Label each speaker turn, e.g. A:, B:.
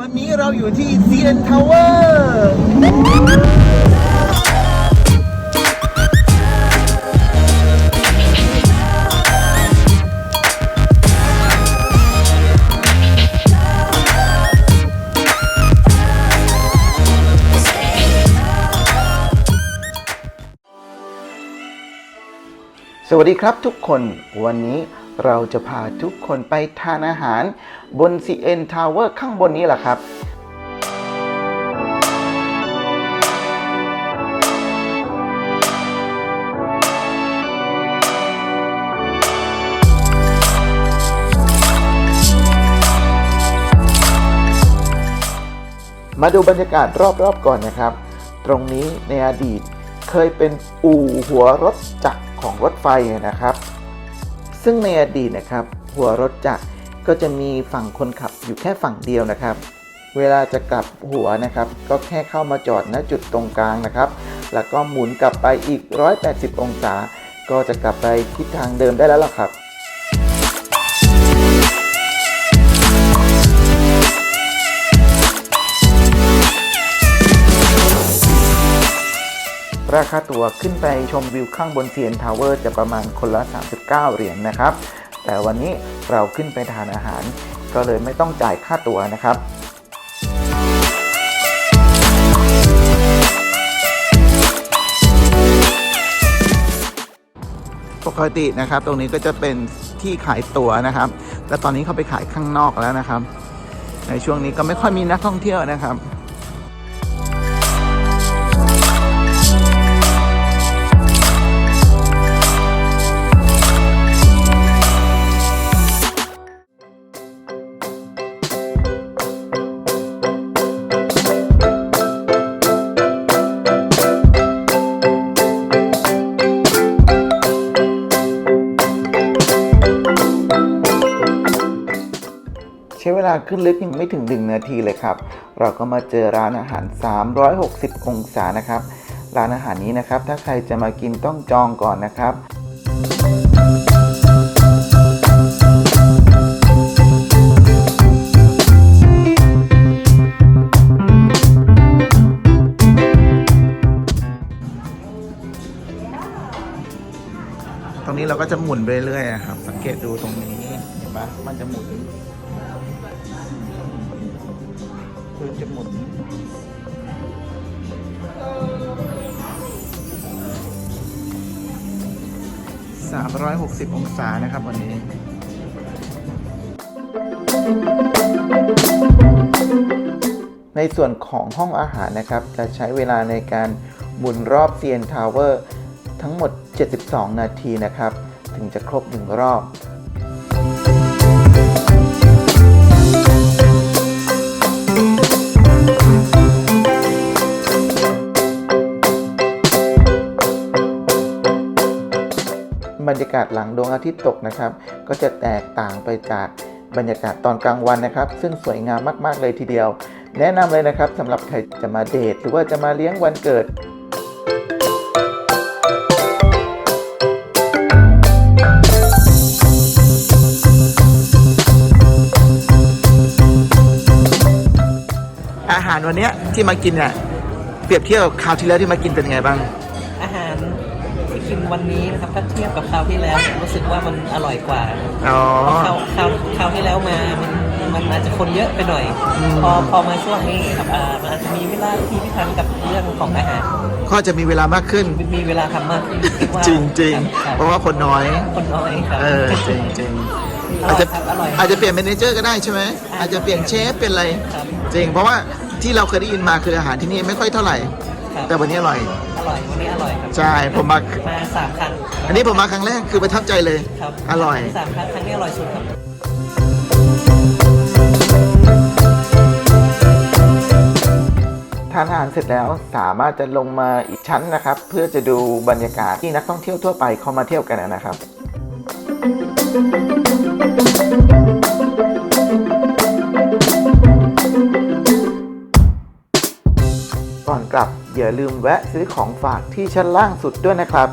A: วันนี้เราอยู่ที่ CN Tower สวัสดีครับทุกคนวันนี้ เราจะพาทุกคนไปทานอาหารบน CN Tower ข้างบนนี้แหละครับมาดูบรรยากาศรอบๆก่อนนะครับ ตรงนี้ในอดีตเคยเป็นอู่หัวรถจักรของรถไฟนะครับ ซึ่งในอดีตนะครับ หัวรถจักรก็จะมีฝั่งคนขับอยู่แค่ฝั่งเดียวนะครับ เวลาจะกลับหัวนะครับ ก็แค่เข้ามาจอดณจุดตรงกลางนะครับ แล้วก็หมุนกลับไปอีก 180 องศา ก็จะกลับไปทิศทางเดิมได้แล้วล่ะครับ ราคาตั๋วขึ้นไปชมวิวข้างบนเซียนทาวเวอร์จะประมาณคนละ 39 เหรียญนนะครับ แต่วันนี้เราขึ้นไปทานอาหาร ก็เลยไม่ต้องจ่ายค่าตั๋วนะครับปกตินะครับ ตรงนี้ก็จะเป็นที่ขายตั๋วนะครับแต่ตอนนี้เขาไปขายข้างนอกแล้วนะครับ ในช่วงนี้ก็ไม่ค่อยมีนักท่องเที่ยวนะครับาขึ้นลิฟต์ยังไม่ถึง 1 นาทีเลยครับ เราก็มาเจอร้านอาหาร 360 องศานะครับ ร้านอาหารนี้นะครับ ถ้าใครจะมากินต้องจองก่อนนะครับตรงนี้เราก็จะหมุนไปเรื่อยๆครับ สังเกตดูตรงนี้ เห็นปะมันจะหมุน คือจะหมุน360องศานะครับวันนี้ในส่วนของห้องอาหารนะครับ จะใช้เวลาในการหมุนรอบเซียนทาวเวอร์ทั้งหมด 72 นาทีนะครับ ถึงจะครบหนึ่งรอบ รรยากาศหลังดวงอาทิตย์ตกนะครับ ก็จะแตกต่างไปจากบรรยากาศตอนกลางวันนะครับ ซึ่งสวยงามมากๆเลยทีเดียว แนะนำเลยนะครับสำหรับใครจะมาเดทหรือว่าจะมาเลี้ยงวันเกิดอาหารวันนี้ที่มากินเนี่ยเปรียบเทียบกับคราวที่แล้วที่มากินเป็นไงบ้าง
B: กินวันนี้นะครับถ้าเทียบกับคราวที่แล้วรู้สึกว่ามันอร่อยกว่า
A: อ๋อ
B: เพราะคราวคราวคราวที่แล้วมามันมันอาจจะคนเยอะไปหน่อย พอพอมาช่วงนี้ครับอ่ามันอาจจะมีเวลาที่พิถันกับเรื่องของอาหาร
A: ก็จะมีเวลามากขึ้น
B: มีมีเวลาทำมากขึ้นคิดว่า
A: จริงจริง
B: คบ
A: เพราะว่าคนน้อย
B: คนน้อยครับ
A: เออจริงจริง
B: อ
A: อาจ
B: ร่อย
A: จะ
B: ครับอร่อย
A: อาจจะเปลี่ยนเมเนเจอร์ก็ได้ใช่ไหมอาจจะเปลี่ยนเชฟเป็นอะไร
B: ครับ
A: จริง เพราะว่าที่เราเคยได้ยินมาคืออาหารที่นี่ไม่ค่อยเท่าไหร่
B: ครับ
A: แต่วันนี้อร่อย
B: อร่อยวันนี้อร่อยครับ
A: ใช่ ผมมา
B: มาสามครั้ง
A: อันนี้ผมมาครั้งแรกคือประทับใจเลย
B: ครับ
A: อร่อย
B: สามครั้งครั้งนี้อร่อยสุดครับ
A: ทานอาหารเสร็จแล้วสามารถจะลงมาอีกชั้นนะครับ เพื่อจะดูบรรยากาศที่นักท่องเที่ยวทั่วไปเขามาเที่ยวกันนะครับก่อนกลับ อย่าลืมแวะซื้อของฝากที่ชั้นล่างสุดด้วยนะครับ